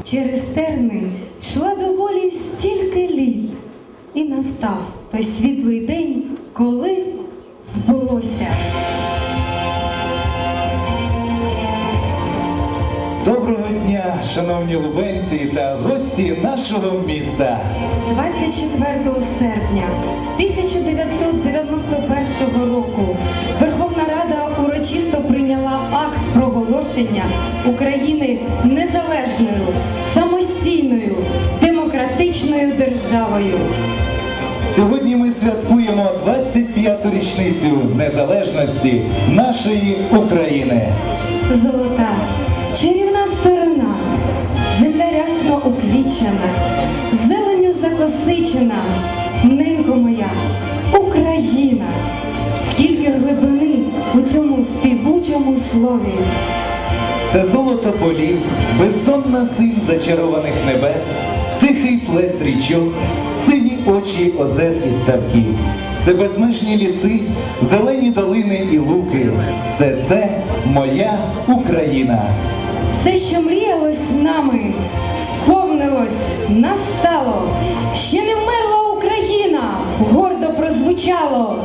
Через терни йшла до волі стільки літ, і настав той світлий день, коли збулося. Доброго дня, шановні лубенці та гості нашого міста. 24 серпня 1991 року Верховна урочисто прийняла акт проголошення України незалежною, самостійною, демократичною державою. Сьогодні ми святкуємо 25-ту річницю незалежності нашої України. Золота, чарівна сторона, земля рясно уквічена, зеленю закосичена, співучому слові. Це золото полів, бездонна синь зачарованих небес, тихий плес річок, сині очі озер і ставків. Це безмежні ліси, зелені долини і луки. Все це моя Україна. Все, що мріялось нами, сповнилось, настало. Ще не вмерла Україна, гордо прозвучало.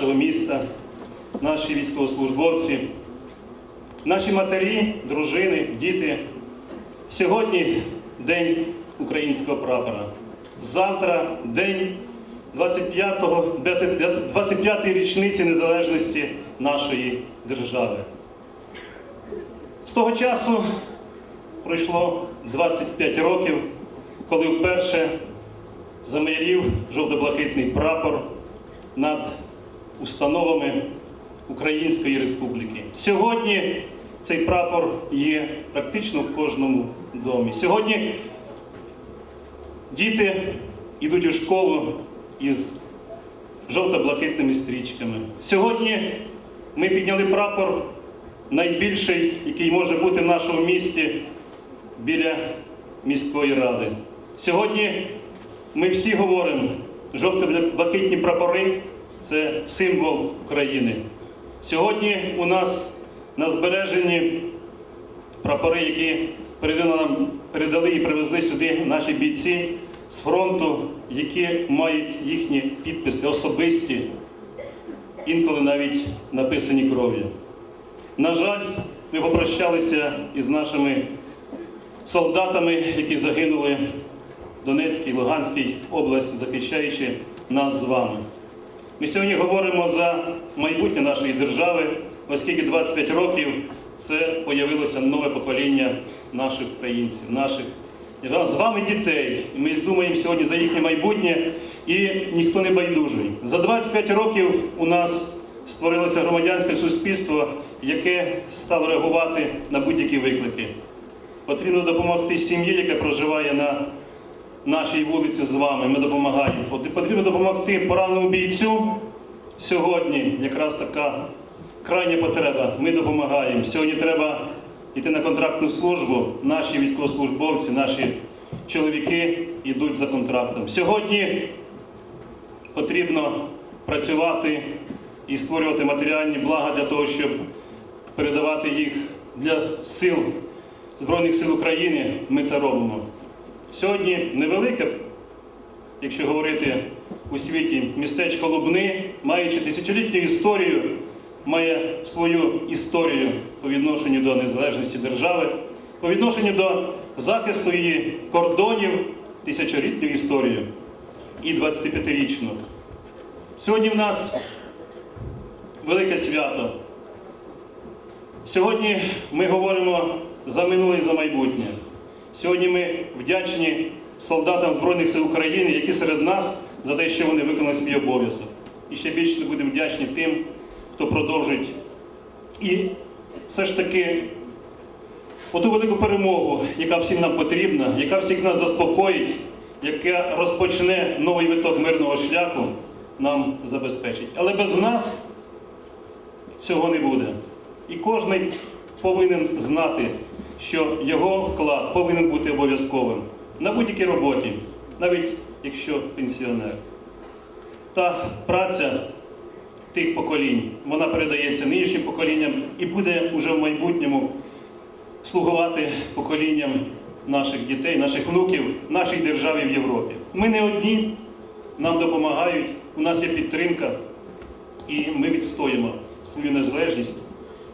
Нашого міста, наші військовослужбовці, наші матері, дружини, діти. Сьогодні День українського прапора. Завтра день 25-го, 25-ї річниці незалежності нашої держави. З того часу пройшло 25 років, коли вперше замайорів жовто-блакитний прапор над установами Української Республіки. Сьогодні цей прапор є практично в кожному домі. Сьогодні діти йдуть у школу із жовто-блакитними стрічками. Сьогодні ми підняли прапор найбільший, який може бути в нашому місті біля міської ради. Сьогодні ми всі говоримо, жовто-блакитні прапори це символ України. Сьогодні у нас на збереженні прапори, які передали нам передали і привезли сюди наші бійці з фронту, які мають їхні підписи особисті, інколи навіть написані кров'ю. На жаль, ми попрощалися із нашими солдатами, які загинули в Донецькій, Луганській області, захищаючи нас з вами. Ми сьогодні говоримо за майбутнє нашої держави, оскільки 25 років це появилося нове покоління наших українців, наших з вами дітей. Ми думаємо сьогодні за їхнє майбутнє, і ніхто не байдужий. За 25 років у нас створилося громадянське суспільство, яке стало реагувати на будь-які виклики. Потрібно допомогти сім'ї, яка проживає на нашій вулиці з вами. Ми допомагаємо. От Потрібно допомогти пораненому бійцю. Сьогодні якраз така крайня потреба. Ми допомагаємо. Сьогодні треба йти на контрактну службу. Наші військовослужбовці, наші чоловіки йдуть за контрактом. Сьогодні потрібно працювати і створювати матеріальні блага для того, щоб передавати їх для сил Збройних сил України. Ми це робимо. Сьогодні невелике, якщо говорити у світі, містечко Лубни, маючи тисячолітню історію, має свою історію по відношенню до незалежності держави, по відношенню до захисту її кордонів, тисячолітню історію і 25-річну. Сьогодні в нас велике свято. Сьогодні ми говоримо за минуле і за майбутнє. Сьогодні ми вдячні солдатам Збройних сил України, які серед нас за те, що вони виконали свій обов'язок. І ще більше будемо вдячні тим, хто продовжить. І все ж таки оту велику перемогу, яка всім нам потрібна, яка всіх нас заспокоїть, яка розпочне новий виток мирного шляху, нам забезпечить. Але без нас цього не буде. І кожен повинен знати, що його вклад повинен бути обов'язковим на будь-якій роботі, навіть якщо пенсіонер. Та праця тих поколінь, вона передається нинішнім поколінням і буде уже в майбутньому слугувати поколінням наших дітей, наших внуків, нашій державі в Європі. Ми не одні, нам допомагають, у нас є підтримка, і ми відстоїмо свою незалежність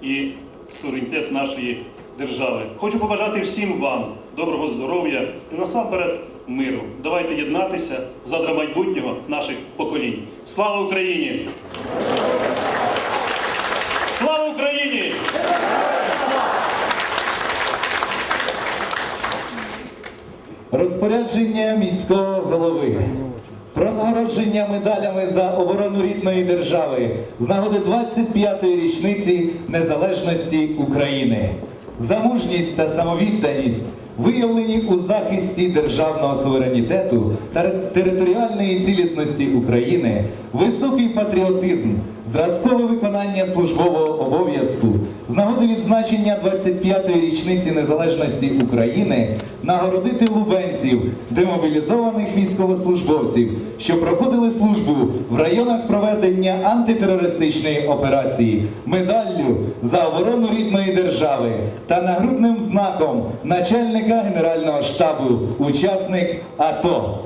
і суверенітет нашої держави. Хочу побажати всім вам доброго здоров'я і насамперед миру. Давайте єднатися задля майбутнього наших поколінь. Слава Україні! Слава Україні! Розпорядження міського голови. Про нагородження медалями за оборону рідної держави з нагоди 25-ї річниці незалежності України. За мужність та самовідданість, виявлені у захисті державного суверенітету та територіальної цілісності України, високий патріотизм, зразкове виконання службового обов'язку з нагоди відзначення 25-ї річниці незалежності України нагородити лубенців, демобілізованих військовослужбовців, що проходили службу в районах проведення антитерористичної операції, медаллю за оборону рідної держави та нагрудним знаком начальника Генерального штабу, учасник АТО.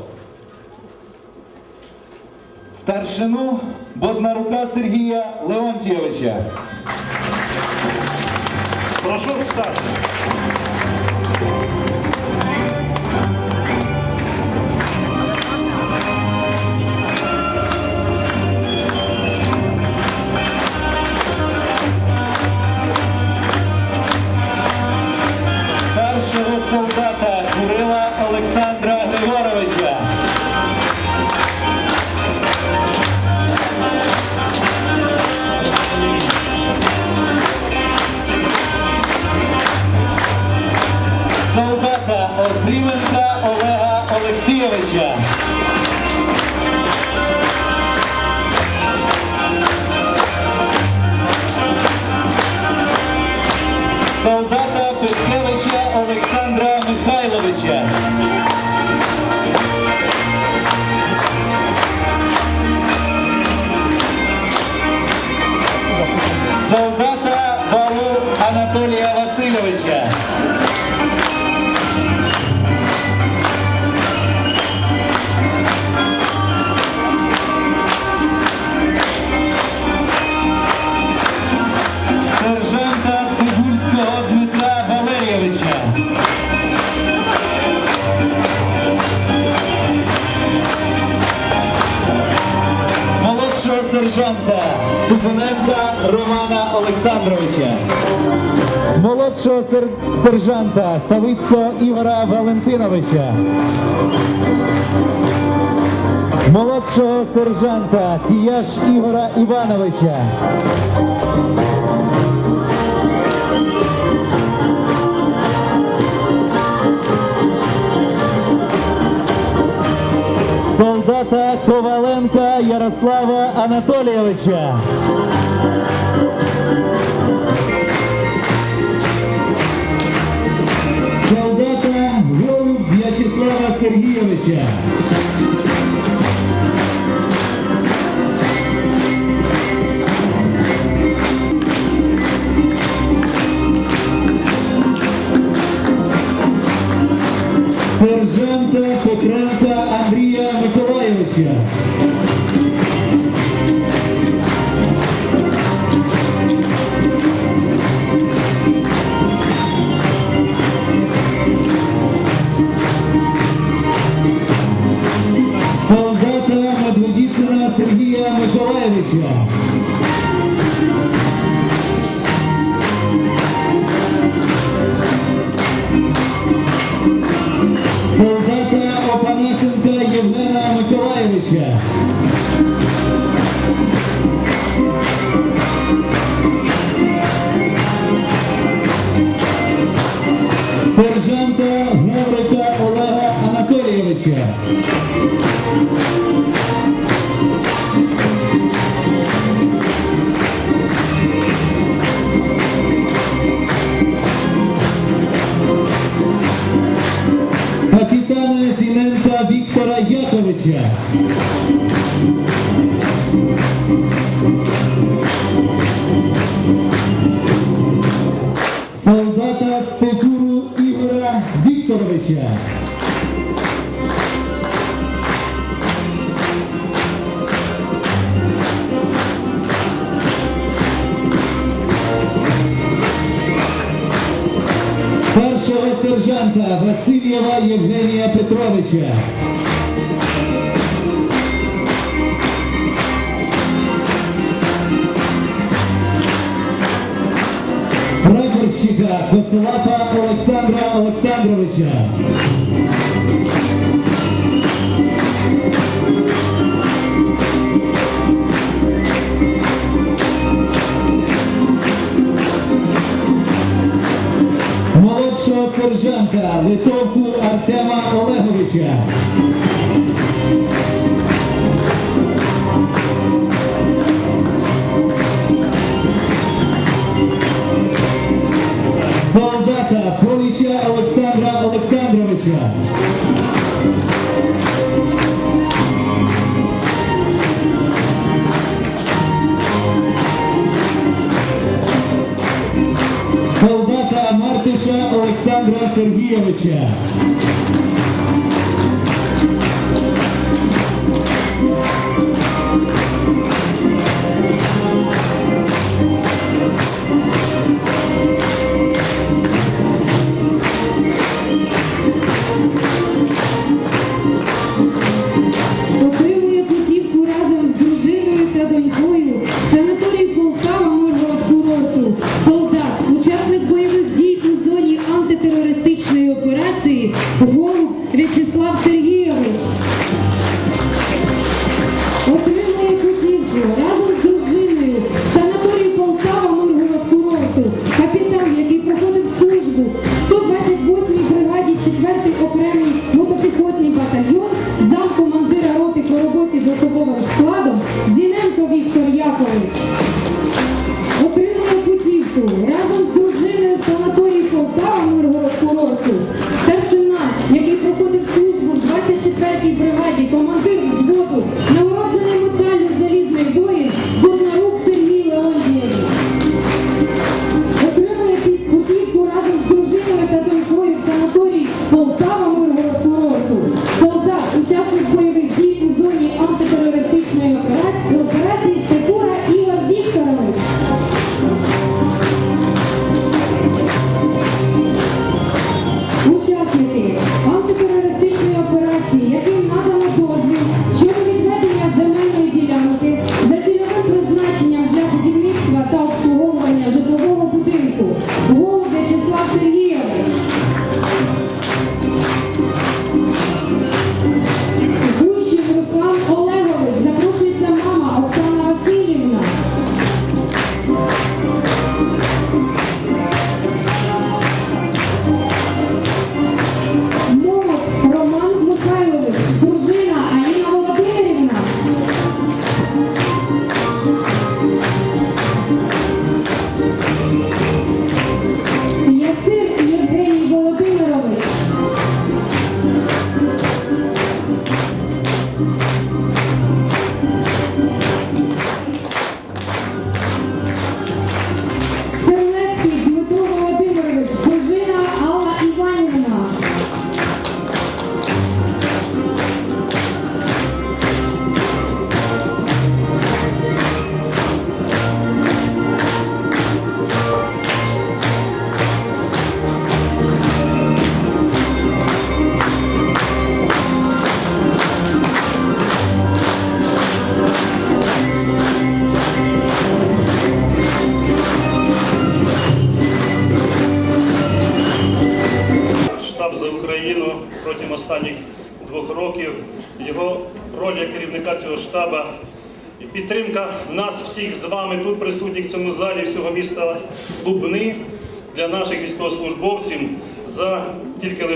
Старшину Боднарука Сергія Леонтьєвича. Прошу встати. Сержанта Савицького Ігора Валентиновича. Молодшого сержанта Кияш Ігора Івановича. солдата Коваленка Ярослава Анатолійовича. Сергійовича. Сержанта Петренка Yeah. Литовку Артема Олеговича.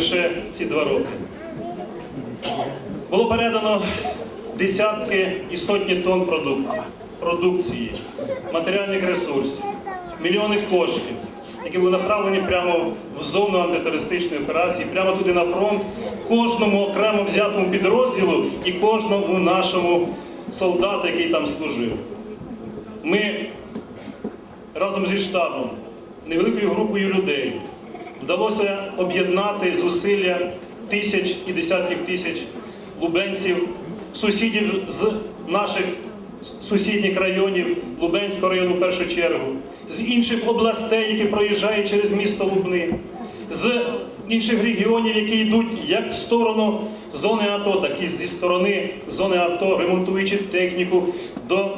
Лише ці два роки. Було передано десятки і сотні тонн продуктів, продукції, матеріальних ресурсів, мільйони коштів, які були направлені прямо в зону антитерористичної операції, прямо туди на фронт, кожному окремо взятому підрозділу і кожному нашому солдату, який там служив. Ми разом зі штабом, невеликою групою людей вдалося об'єднати зусилля тисяч і десятків тисяч лубенців, сусідів з наших сусідніх районів, Лубенського району в першу чергу, з інших областей, які проїжджають через місто Лубни, з інших регіонів, які йдуть як в сторону зони АТО, так і зі сторони зони АТО, ремонтуючи техніку, до,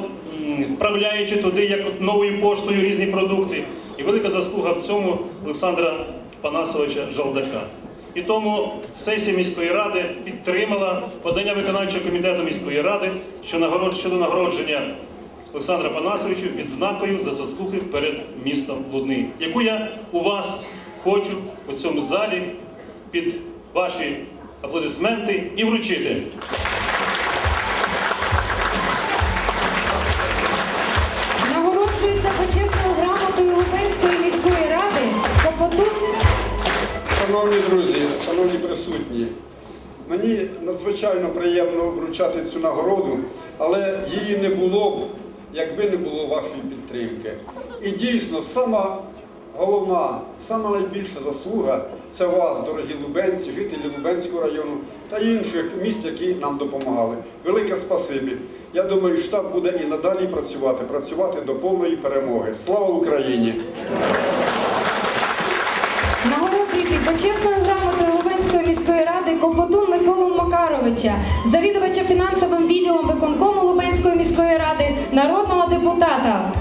вправляючи туди як новою поштою різні продукти. І велика заслуга в цьому Олександра Панасовича Жалдака. І тому сесія міської ради підтримала подання виконавчого комітету міської ради щодо нагородження Олександра Панасовичу відзнакою за заслуги перед містом Лудни, яку я у вас хочу у цьому залі під ваші аплодисменти і вручити. Шановні друзі, шановні присутні, мені надзвичайно приємно вручати цю нагороду, але її не було б, якби не було вашої підтримки. І дійсно, сама головна, сама найбільша заслуга це вас, дорогі лубенці, жителі Лубенського району та інших міст, які нам допомагали. Велике спасибі. Я думаю, штаб буде і надалі працювати, працювати до повної перемоги. Слава Україні! Почесною грамотою Лубенської міської ради Копотун Миколу Макаровича, завідувача фінансовим відділом виконкому Лубенської міської ради, народного депутата.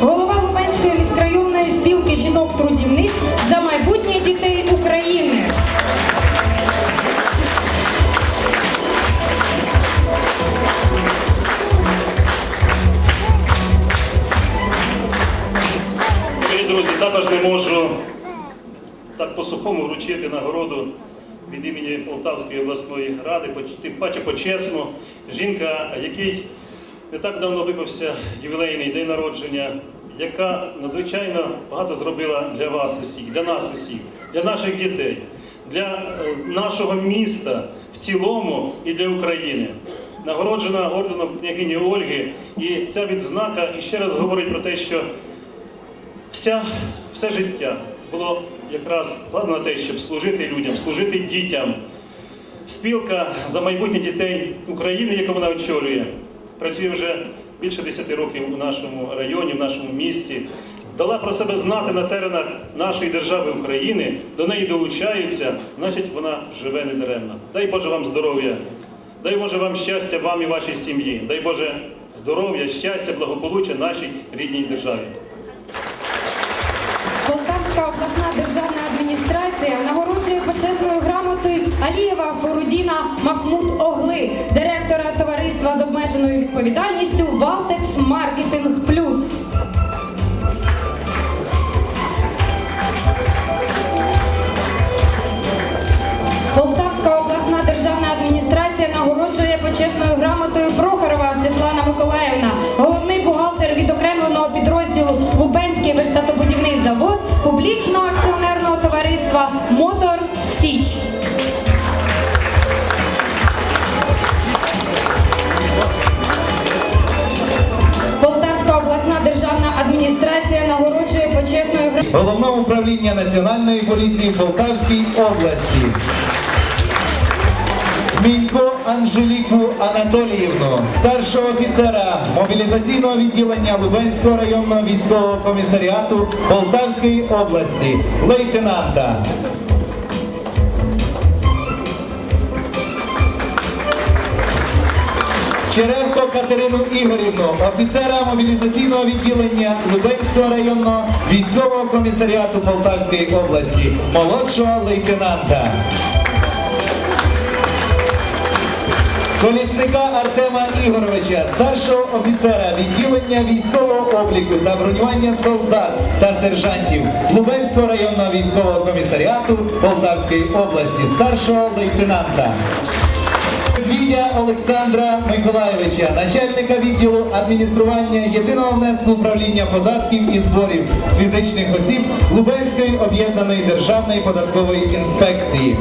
Голова Лубенської міськрайонної спілки жінок-трудівниць за майбутнє дітей України. Дорогі друзі, також не можу так по-сухому вручити нагороду від імені Полтавської обласної ради, тим паче почесно. Жінка, який не так давно випався ювілейний день народження, яка надзвичайно багато зробила для вас усіх, для нас усіх, для наших дітей, для е, нашого міста в цілому і для України. Нагороджена орденом княгині Ольги, і ця відзнака іще раз говорить про те, що вся, все життя було якраз вкладено на те, щоб служити людям, служити дітям. Спілка за майбутнє дітей України, яку вона очолює, працює вже більше 10 років у нашому районі, в нашому місті. Дала про себе знати на теренах нашої держави України, до неї долучаються, значить вона живе недаремно. Дай Боже вам здоров'я, дай Боже вам щастя, вам і вашій сім'ї. Дай Боже здоров'я, щастя, благополуччя нашій рідній державі. Адміністрація нагороджує почесною грамотою Алієва Форудіна Махмуд Огли, директора товариства з обмеженою відповідальністю Валтекс Маркетинг Плюс. Полтавська обласна державна адміністрація нагороджує почесною грамотою Прохорова Світлана Миколаївна, головний бухгалтер відокремленого підрозділу Лубенський верстатобудівний завод публічного акціонерного Головного управління Національної поліції в Полтавській області. Мінько Анжеліку Анатоліївну, старшого офіцера мобілізаційного відділення Лубенського районного військового комісаріату Полтавської області, лейтенанта. Черевко Катерину Ігорівну, офіцера мобілізаційного відділення Лубенського районного військового комісаріату Полтавської області, молодшого лейтенанта. Колісника Артема Ігоровича, старшого офіцера відділення військового обліку та бронювання солдат та сержантів Лубенського районного військового комісаріату Полтавської області, старшого лейтенанта. Відя Олександра Миколайовича, начальника відділу адміністрування єдиного внеску управління податків і зборів з фізичних осіб Лубенської об'єднаної державної податкової інспекції.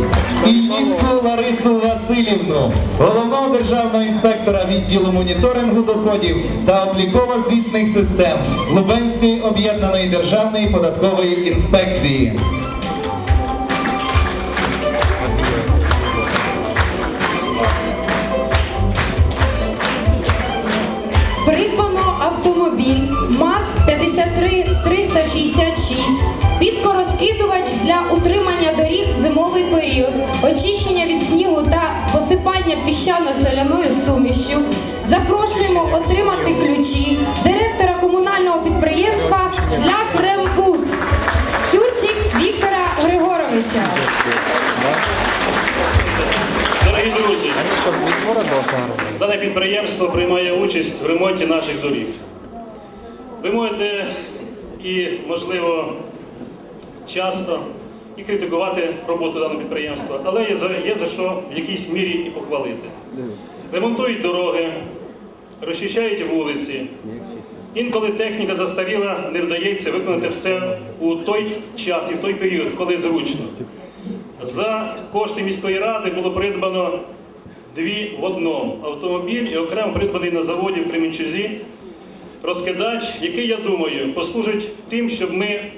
Ільницьку Ларису Васильівну, головного державного інспектора відділу моніторингу доходів та обліково-звітних систем Лубенської об'єднаної державної податкової інспекції. МАЗ-53-366, піскорозкидувач для утримання доріг в зимовий період, очищення від снігу та посипання піщано-соляною сумішю. Запрошуємо отримати ключі директора комунального підприємства Шлях Рембуд Сюрчик Віктора Григоровича. Дорогі друзі, дане підприємство приймає участь в ремонті наших доріг. Ви можете і, можливо, часто і критикувати роботу даного підприємства, але є за, є за що в якійсь мірі і похвалити. Ремонтують дороги, розчищають вулиці. Інколи техніка застаріла, не вдається виконати все у той час і в той період, коли зручно. За кошти міської ради було придбано дві в одному автомобіль і окремо придбаний на заводі в Кременчузі розкидач, який, я думаю, послужить тим, щоб ми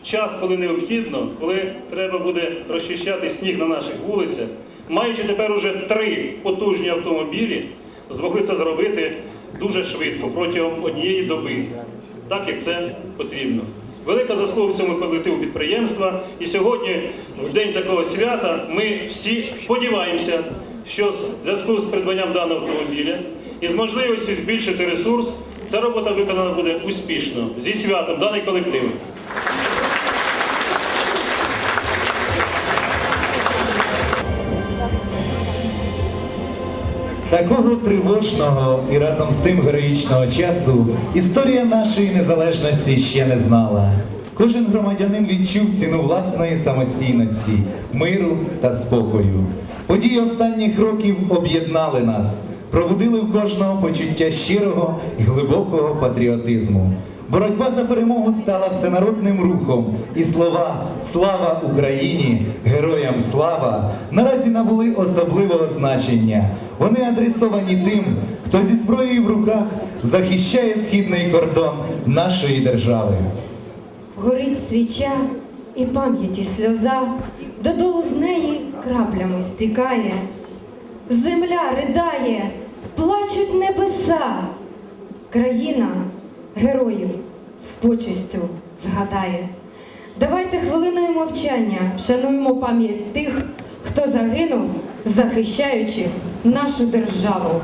в час, коли необхідно, коли треба буде розчищати сніг на наших вулицях, маючи тепер уже три потужні автомобілі, змогли це зробити дуже швидко, протягом однієї доби, так як це потрібно. Велика заслуга в цьому колективу підприємства. І сьогодні, в день такого свята, ми всі сподіваємося, що в зв'язку з придбанням даного автомобіля і з можливістю збільшити ресурс, ця робота виконана буде успішно. Зі святом даний колектив. Такого тривожного і разом з тим героїчного часу історія нашої незалежності ще не знала. Кожен громадянин відчув ціну власної самостійності, миру та спокою. Події останніх років об'єднали нас, пробудили в кожного почуття щирого і глибокого патріотизму. Боротьба за перемогу стала всенародним рухом, і слова Слава Україні! Героям слава наразі набули особливого значення. Вони адресовані тим, хто зі зброєю в руках захищає східний кордон нашої держави. Горить свіча і пам'яті сльоза, додолу з неї краплями стікає. Земля ридає, плачуть небеса. Країна героїв з почестю згадає. Давайте хвилиною мовчання шануємо пам'ять тих, хто загинув, захищаючи нашу державу.